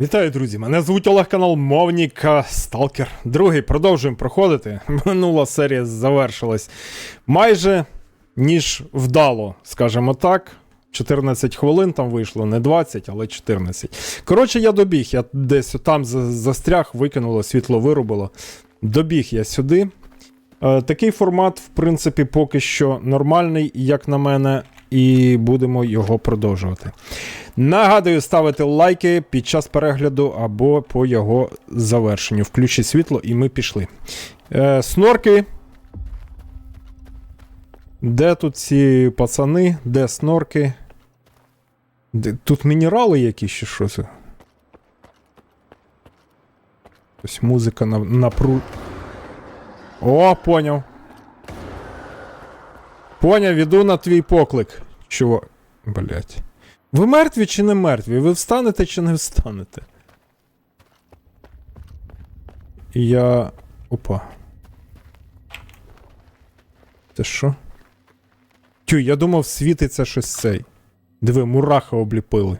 Вітаю, друзі! Мене звуть Олег канал Мовнік е, Сталкер. Другий продовжуємо проходити. Минула серія завершилась майже ніж вдало, скажімо так. 14 хвилин там вийшло, не 20, але 14. Коротше, я добіг. Я десь там застряг, викинуло, світло вирубило. Добіг я сюди. Е, такий формат, в принципі, поки що нормальний, як на мене, і будемо його продовжувати. Нагадую, ставити лайки під час перегляду або по його завершенню. Включи світло, і ми пішли. Е, снорки. Де тут ці пацани? Де снорки? Де, тут мінерали якісь чи що це? Ось музика на, напру. О, поняв. Поняв, іду на твій поклик. Чого? Блять. Ви мертві чи не мертві? Ви встанете чи не встанете? І Я. Опа. Це що? Тю, я думав, світиться щось цей. Диви, мураха обліпили.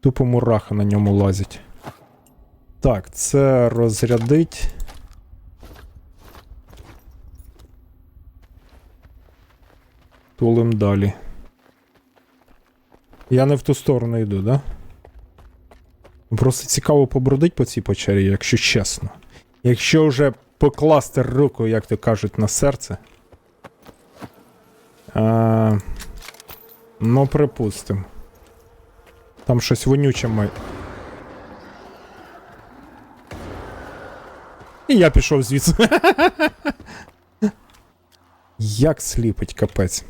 Тупо мураха на ньому лазить. Так, це розрядить. Тулим далі. Я не в ту сторону йду, да? Просто цікаво побродить по цій печері, якщо чесно. Якщо вже покласти руку, як то кажуть, на серце. А, ну, припустим. Там щось вонюче має. І я пішов звідси. Як сліпить, капець.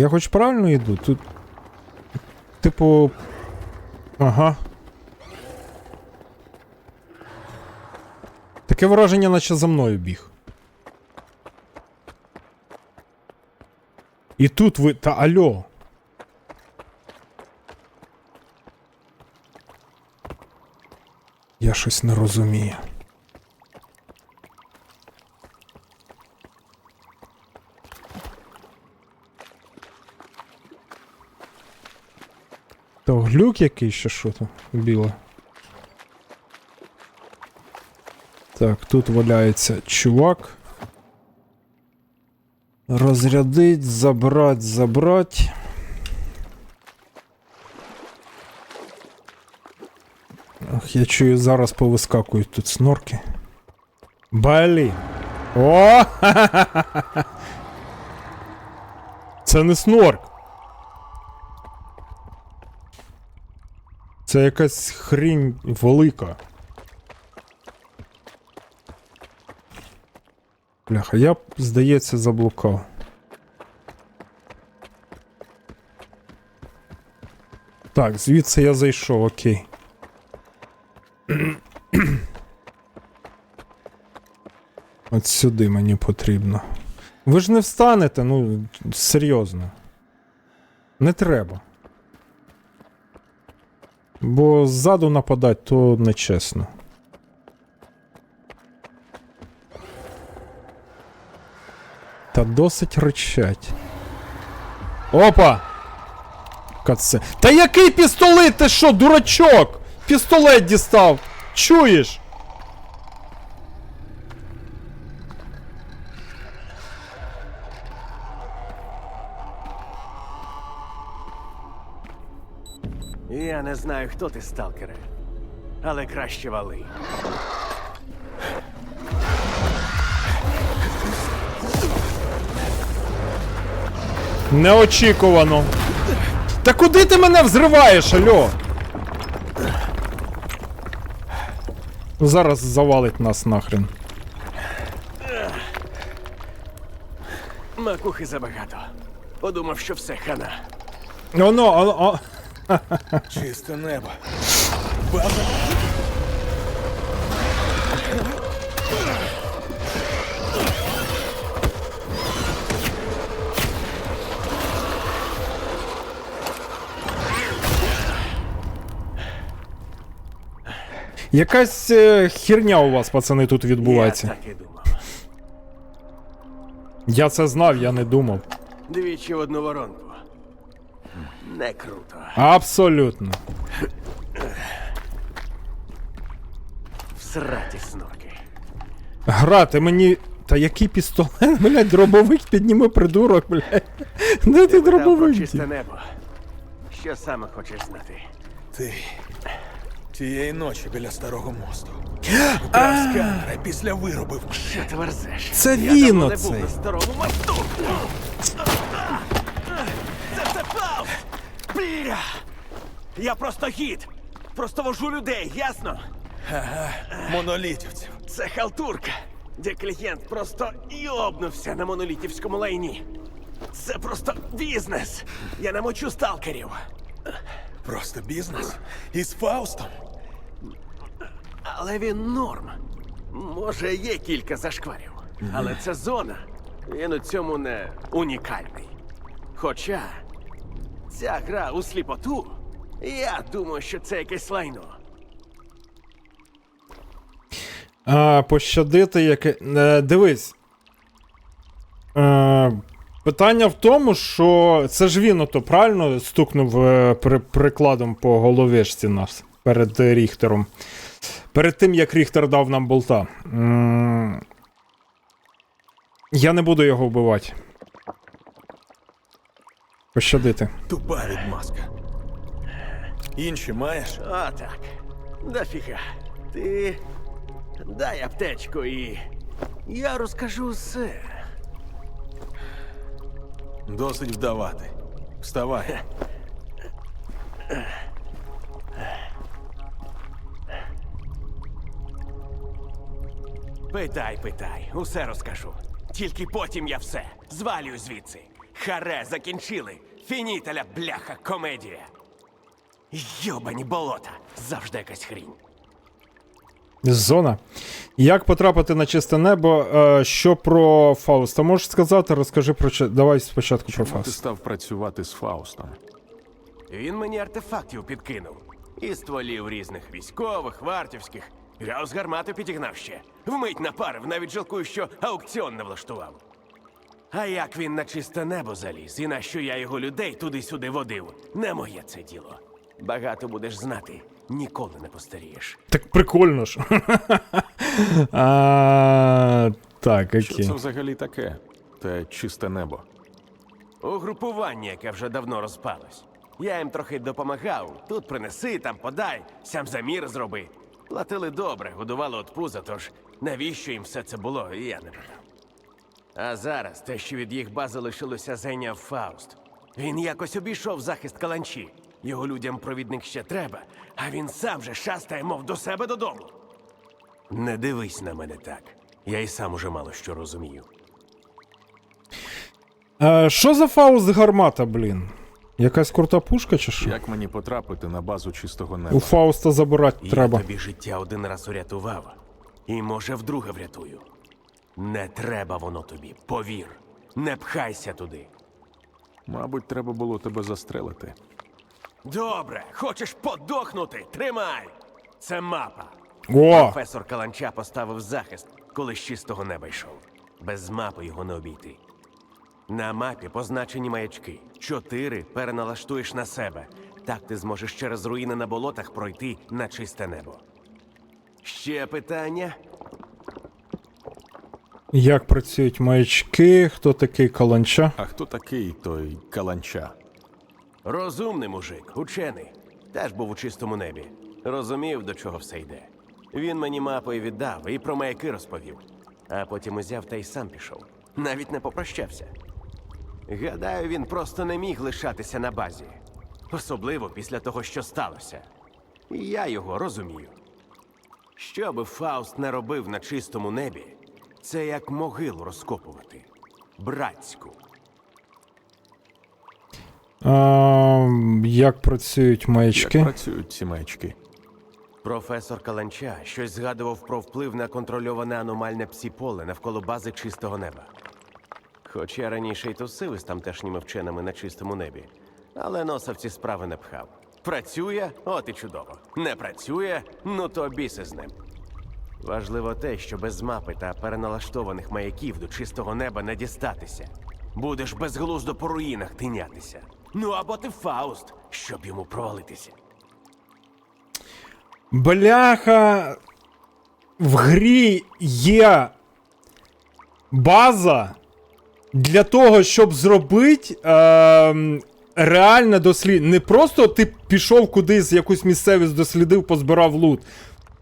Я хоч правильно йду? Тут. Типу. Ага. Таке враження, наче за мною біг. І тут ви. Та альо. Я щось не розумію. То глюк якийсь ще що то біле. Так, тут валяється чувак. Розрядить, забрать, забрать. Ох, я чую, зараз повискакують тут снорки. Блін. О! Це не снорк. Це якась хрінь велика. Бляха, я, б, здається, заблукав. Так, звідси я зайшов, окей. От сюди мені потрібно. Ви ж не встанете, ну, серйозно. Не треба. Бо ззаду нападать то нечесно. Та досить ричать. Опа! Каце. Та який пістолет? Ти що, дурачок? Пістолет дістав! Чуєш? Я не знаю, хто ти, сталкере, але краще вали. Неочікувано. Та куди ти мене взриваєш, альо? Зараз завалить нас нахрен. Макухи забагато. Подумав, що все хана. Оно, оно, о. Чисте небо. Якась е, херня у вас, пацани, тут відбувається. Я так і думав. Я це знав, я не думав. Двічі в одну воронку. Не круто. Абсолютно. Всраті снорки. Грати мені. Та який пістолет, блядь, дробовик підніми придурок, блядь. Де ти дробовик? чисте небо. Що саме хочеш знати? Ти тієї ночі біля старого мосту. Сканера після виробив. Що ти верзеш? Це Я він давно не був на старому мосту. Фауст! Бля! Я просто гід! Просто вожу людей, ясно? Монолітівців. Це халтурка, де клієнт просто йобнувся на монолітівському лайні. Це просто бізнес. Я намочу сталкерів. Просто бізнес. Із Фаустом. Але він норм. Може, є кілька зашкварів. Але це зона. Він у цьому не унікальний. Хоча ця гра у сліпоту, я думаю, що це якесь лайно. А, пощадити яке. Е, дивись. Е, питання в тому, що це ж він ото правильно стукнув е, при, прикладом по головешці нас перед Ріхтером. Перед тим, як Ріхтер дав нам болта. М, Я не буду його вбивати. Пощадити. Тупа відмазка. Інші маєш? О, так. Дофіга. Ти дай аптечку і. Я розкажу все. Досить вдавати. Вставай. Питай, питай, усе розкажу. Тільки потім я все. Звалюю звідси. Харе, закінчили. Фінітеля, бляха, комедія. Йобані болота. Завжди якась хрінь. Зона. Як потрапити на чисте небо? Е, що про Фауста можеш сказати? Розкажи про Давай спочатку про Чому ти став працювати з Фаустом? Він мені артефактів підкинув. І стволів різних військових, вартівських. Я з гармати підігнав ще. Вмить напарив, навіть жалкую, що аукціон не влаштував. А як він на чисте небо заліз, і на що я його людей туди-сюди водив, не моє це діло. Багато будеш знати, ніколи не постарієш. Так прикольно ж. а, так, Що це взагалі таке? Те чисте небо. Угрупування, яке вже давно розпалось. Я їм трохи допомагав. Тут принеси, там подай, сям замір зроби. Платили добре, годували от пуза, тож навіщо їм все це було, я не питав. А зараз те, що від їх бази лишилося, зайняв Фауст. Він якось обійшов захист каланчі. Його людям провідник ще треба, а він сам же шастає, мов до себе додому. Не дивись на мене так. Я й сам уже мало що розумію. Е, Що за Фауст гармата, блін? Якась крута пушка чи що? Як мені потрапити на базу чистого У? Фауста забирати треба. Я тобі життя один раз урятував, і може вдруге врятую. Не треба воно тобі, повір. Не пхайся туди. Мабуть, треба було тебе застрелити. Добре, хочеш подохнути? Тримай! Це мапа. О! Професор Каланча поставив захист, коли з чистого неба йшов. Без мапи його не обійти. На мапі позначені маячки. Чотири переналаштуєш на себе. Так ти зможеш через руїни на болотах пройти на чисте небо. Ще питання? Як працюють маячки? Хто такий каланча? А хто такий той каланча? Розумний мужик, учений. Теж був у чистому небі. Розумів, до чого все йде. Він мені мапою віддав і про маяки розповів. А потім узяв та й сам пішов. Навіть не попрощався. Гадаю, він просто не міг лишатися на базі. Особливо після того, що сталося. Я його розумію. Що би Фауст не робив на чистому небі, це як могилу розкопувати. Братську. А, як працюють маячки? Як працюють ці маячки? Професор Каланча щось згадував про вплив на контрольоване аномальне псіполе навколо бази чистого неба. Хоча раніше й тусив із тамтешніми вченими на чистому небі, але носа в ці справи не пхав. Працює, от і чудово. Не працює, ну то біси з ним. Важливо те, що без мапи та переналаштованих маяків до чистого неба не дістатися. Будеш безглуздо по руїнах тинятися. Ну або ти Фауст, щоб йому провалитися. Бляха. В грі є база для того, щоб зробити е, реальне дослідження. Не просто ти пішов кудись, якусь місцевість дослідив, позбирав лут.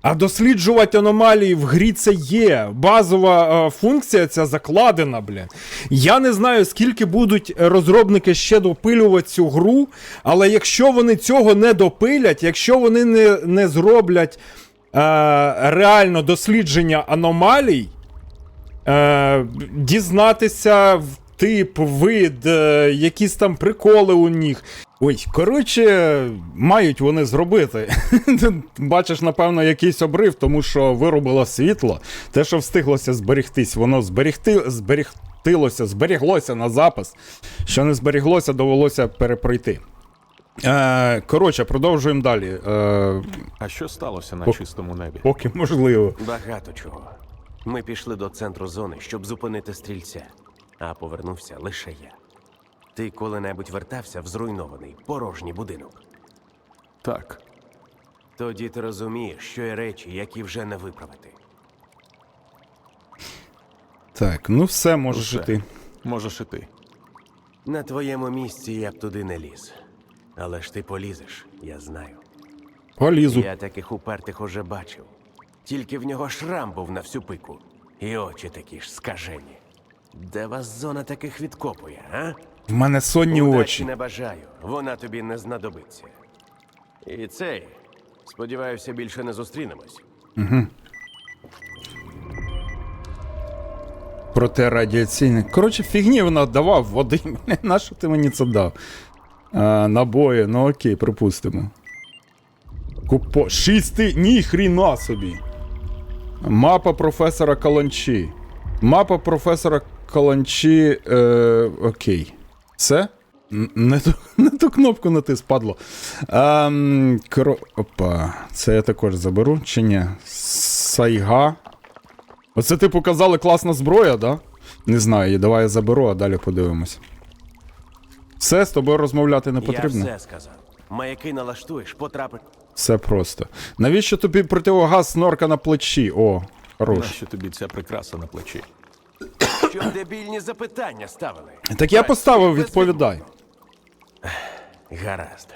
А досліджувати аномалії в грі це є. Базова е, функція ця закладена, блін. Я не знаю, скільки будуть розробники ще допилювати цю гру, але якщо вони цього не допилять, якщо вони не, не зроблять е, реально дослідження аномалій, е, дізнатися в тип, вид, е, якісь там приколи у них. Ой, коротше, мають вони зробити. Бачиш, напевно, якийсь обрив, тому що виробило світло. Те, що встиглося зберегтись, воно зберегти, зберегтилося, зберіглося на запис. Що не зберіглося, довелося перепройти. Е, коротше, продовжуємо далі. Е, А що сталося на чистому небі? поки можливо. Багато чого. Ми пішли до центру зони, щоб зупинити стрільця, а повернувся лише я. Ти коли-небудь вертався в зруйнований порожній будинок. Так. Тоді ти розумієш, що є речі, які вже не виправити. Так, ну все, можеш Усе. іти. Можеш і ти. На твоєму місці я б туди не ліз. Але ж ти полізеш, я знаю. Полізу. Я таких упертих уже бачив. Тільки в нього шрам був на всю пику. І очі такі ж скажені. Де вас зона таких відкопує, а? В мене сонні Удачі очі. не бажаю, вона тобі не знадобиться. І цей, сподіваюся, більше не зустрінемось. Протирадіаційне. Коротше, фігні вона давав води. На що ти мені це дав? А, набої, ну окей, припустимо. Купо. Шісти. Ні, хріна собі. Мапа професора Каланчі. Мапа професора Каланчі. Е, окей. Це? Не ту, не ту кнопку натис, падло. Ем, кро... Опа. Це я також заберу, чи ні? Сайга. Оце ти показали класна зброя, да? Не знаю, давай я заберу, а далі подивимось. Все, з тобою розмовляти не потрібно. Я все сказав. Маяки налаштуєш, потрапить. Все просто. Навіщо тобі противогаз снорка на плечі? О, хорош. Нащо тобі ця прикраса на плечі? Щоб дебільні запитання ставили. Так я поставив, відповідай. Гаразд.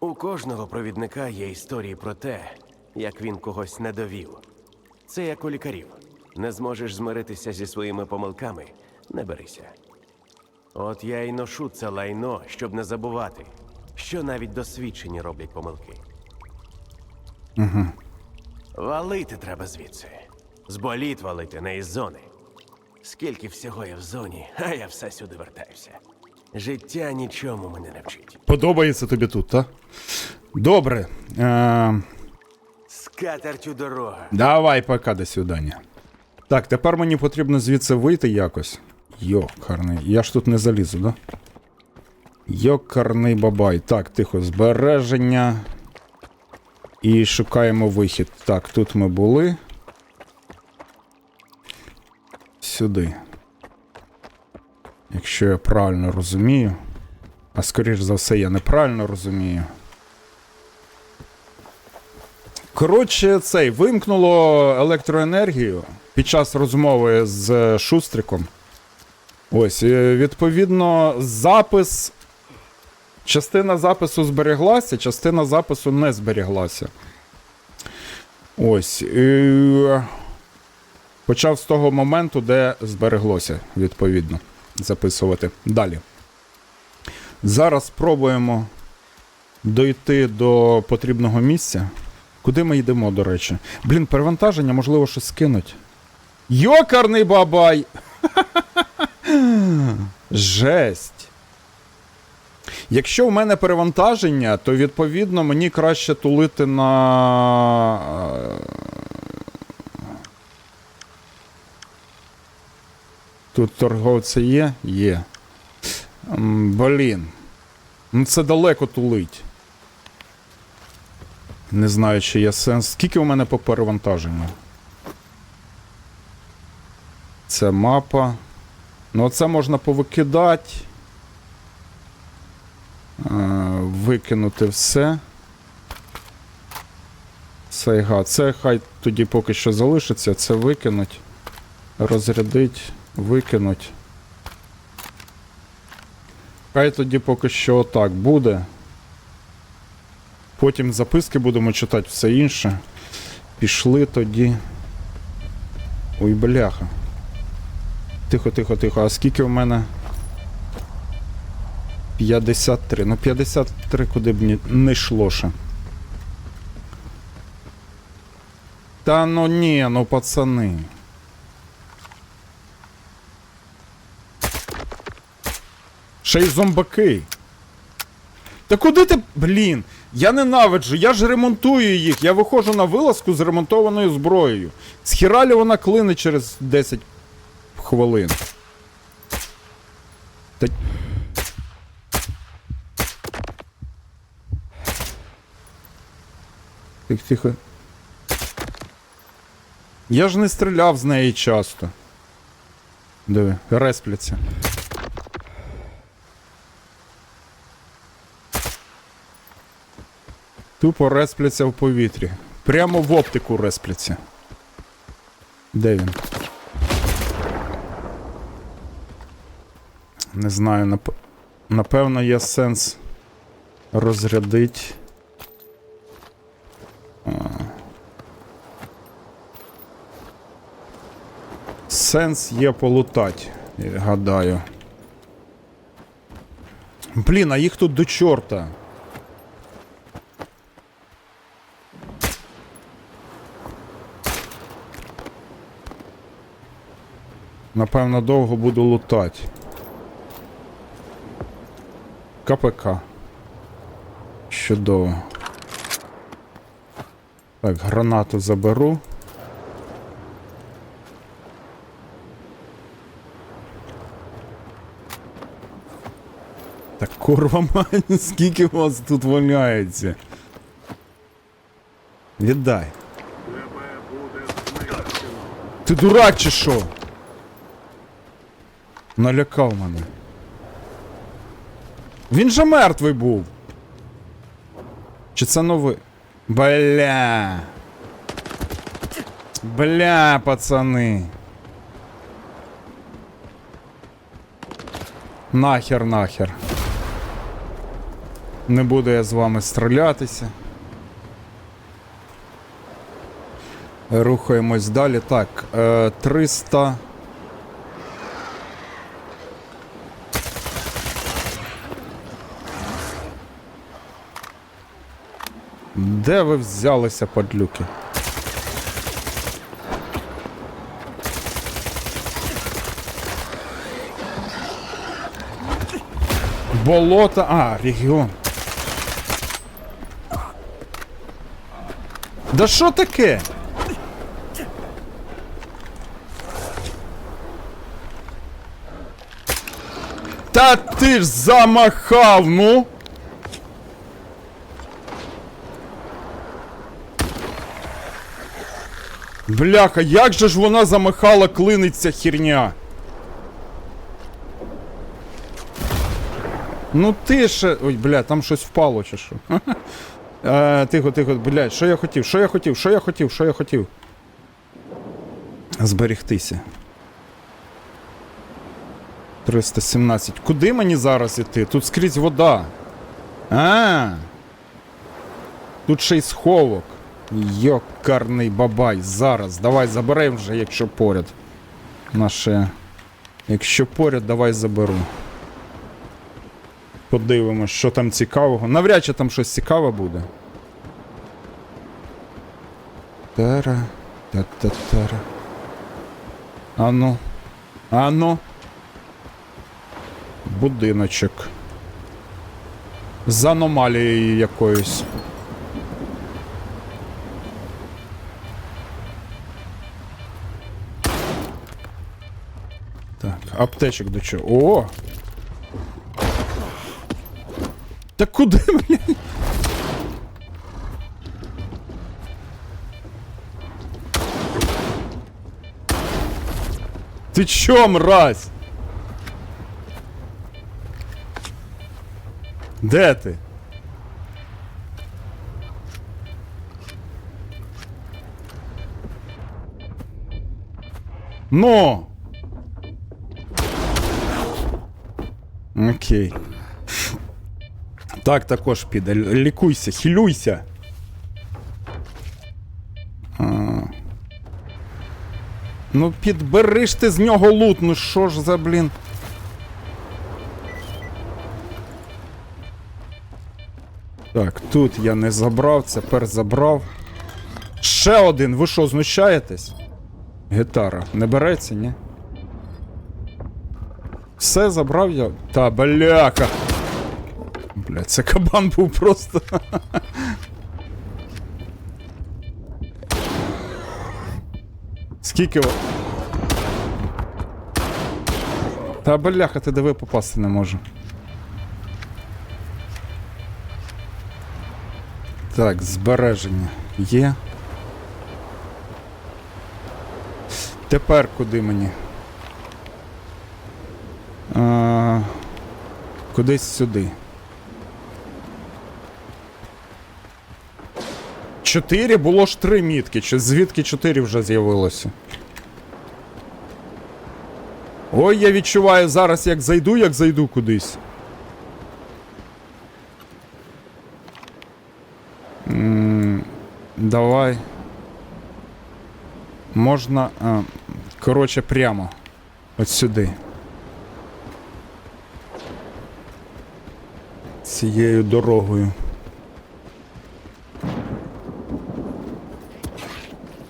У кожного провідника є історії про те, як він когось не довів. Це як у лікарів. Не зможеш змиритися зі своїми помилками, не берися. От я й ношу це лайно, щоб не забувати, що навіть досвідчені роблять помилки. Угу. Валити треба звідси. З боліт валити, не із зони. Скільки всього є в зоні, а я все сюди вертаюся. Життя нічому мене не вчить. Подобається тобі тут, так? Добре. Е, З катертю дорога. давай пока до свидання. Так, тепер мені потрібно звідси вийти якось. Йокарний. Я ж тут не залізу, да? Йокарний бабай. Так, тихо, збереження. І шукаємо вихід. Так, тут ми були. Сюди. Якщо я правильно розумію. А скоріш за все, я неправильно розумію. Коротше, цей вимкнуло електроенергію під час розмови з Шустриком. Ось, відповідно, запис. Частина запису збереглася, частина запису не зберіглася. Ось. Почав з того моменту, де збереглося, відповідно, записувати. Далі. Зараз спробуємо дойти до потрібного місця. Куди ми йдемо, до речі? Блін, перевантаження, можливо, щось скинуть. Йокарний бабай! Жесть. Якщо в мене перевантаження, то відповідно мені краще тулити на. Тут торговці є? Є. Блін. Ну це далеко тулить. Не знаю, чи є сенс. Скільки у мене по перевантаженню? Це мапа. Ну, це можна повикидати. викинути все. Сайга. Це хай тоді поки що залишиться. Це викинуть. Розрядить, викинуть. Хай тоді поки що отак буде. Потім записки будемо читати все інше. Пішли тоді. Ой, бляха. Тихо, тихо, тихо. А скільки в мене? 53. Ну 53 куди б не йшло ще. Та ну ні, ну пацани. Ще й зомбаки. Та куди ти. Блін, я ненавиджу, я ж ремонтую їх. Я виходжу на вилазку з ремонтованою зброєю. Схіралі вона клине через 10 хвилин. Та... Тихо, тихо. Я ж не стріляв з неї часто. Диви, респляться. Тупо респляться в повітрі. Прямо в оптику респляться. Де він? Не знаю, нап... напевно, є сенс розрядить. Сенс є полутать, гадаю. Блін, а їх тут до чорта. Напевно, довго буду лутати. КПК. Чудово. Так, гранату заберу. Так курва мать, скільки вас тут валяється. Віддай. Ти дурак чи що? Налякав мене. Він же мертвий був. Чи це новий? Бля. Бля, пацани. Нахер, нахер. Не буду я з вами стрілятися. Рухаємось далі. Так, е, 300. Де ви взялися, падлюки? Болото. А, регіон. Да що таке? Та ти ж замахав, ну! Бляха, як же ж вона замахала клиниться херня? Ну ти ще. Ой, бля, там щось впало чи що. Е, тихо, тихо, блядь, що я хотів, що я хотів, що я хотів, що я хотів. Зберегтися. 317. Куди мені зараз іти? Тут скрізь вода. А. Тут ще й сховок. Йокарний бабай. Зараз. Давай заберемо вже, якщо поряд. Наше. Якщо поряд, давай заберу. Подивимось, що там цікавого. Навряд чи там щось цікаве буде. Тара. Та-та-тара. Ану. Ану. Будиночок. З аномалією якоюсь. Аптечек до чого. О! Та куди, блядь? Ти чо, мразь? Де ти? Ну! Окей. Так також піде. Лікуйся, хилюйся. А. Ну, підбери ж ти з нього лут, ну що ж за, блін. Так, тут я не забрав, тепер забрав. Ще один, ви що, знущаєтесь? Гітара. Не береться, ні? Все забрав я. Та бляха. Бля, це кабан був просто. Скільки. Та бляха, ти диви попасти не можу. Так, збереження є. Тепер куди мені? А, кудись сюди. Чотири було ж три мітки. Чи звідки чотири вже з'явилося? Ой, я відчуваю зараз, як зайду, як зайду кудись. М, Давай. Можна. А, коротше, прямо. От сюди. Цією дорогою.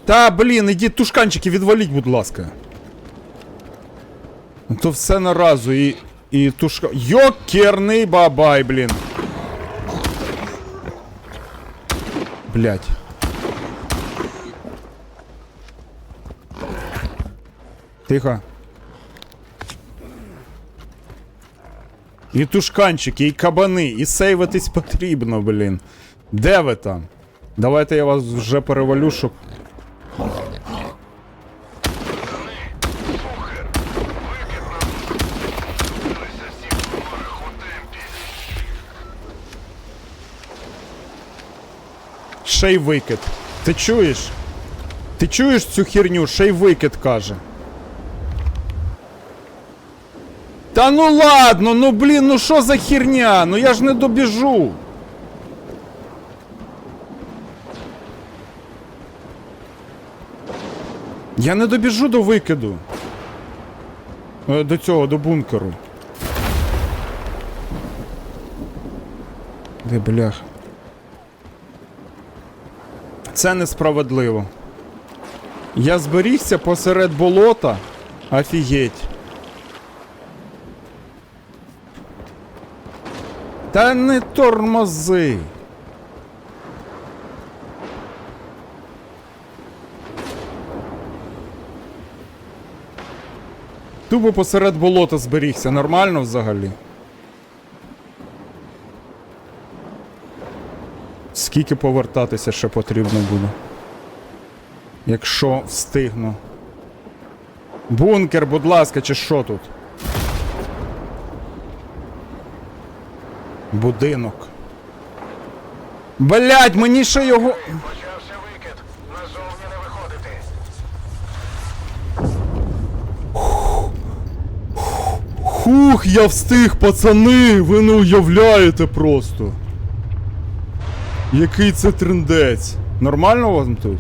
Та, блін, ідіть тушканчики, відваліть, будь ласка. Ну, То все на разу і. І тушка. Йокерний бабай, блін. Блять. Тихо. І тушканчики, і кабани, і сейвитись потрібно, блін. Де ви там? Давайте я вас вже перевалю, щоб. Ще й викид. Ти чуєш? Ти чуєш цю херню? Ще й викид каже. Та ну ладно, ну блін, ну що за херня? Ну я ж не добіжу. Я не добіжу до викиду. Е, До цього, до бункеру. Де блях? Це несправедливо. Я зберігся посеред болота. Офігеть. Та не тормози. Тупо посеред болота зберігся. Нормально взагалі. Скільки повертатися ще потрібно буде? Якщо встигну. Бункер, будь ласка, чи що тут? Будинок. Блять, мені ще його. Почався викид. Назовні не виходити. Хух, я встиг, пацани! Ви не уявляєте просто. Який це трендець. Нормально у вас тут?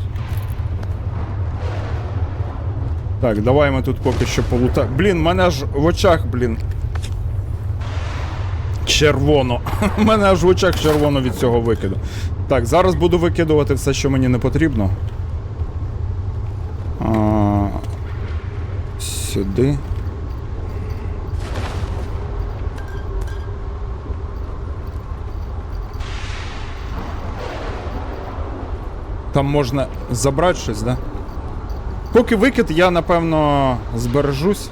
Так, давай ми тут поки що полута. Блін, мене аж в очах, блін. Червоно. У мене аж в очах червоно від цього викиду. Так, зараз буду викидувати все, що мені не потрібно. А... Сюди. Там можна забрати щось, да? Поки викид, я напевно збережусь.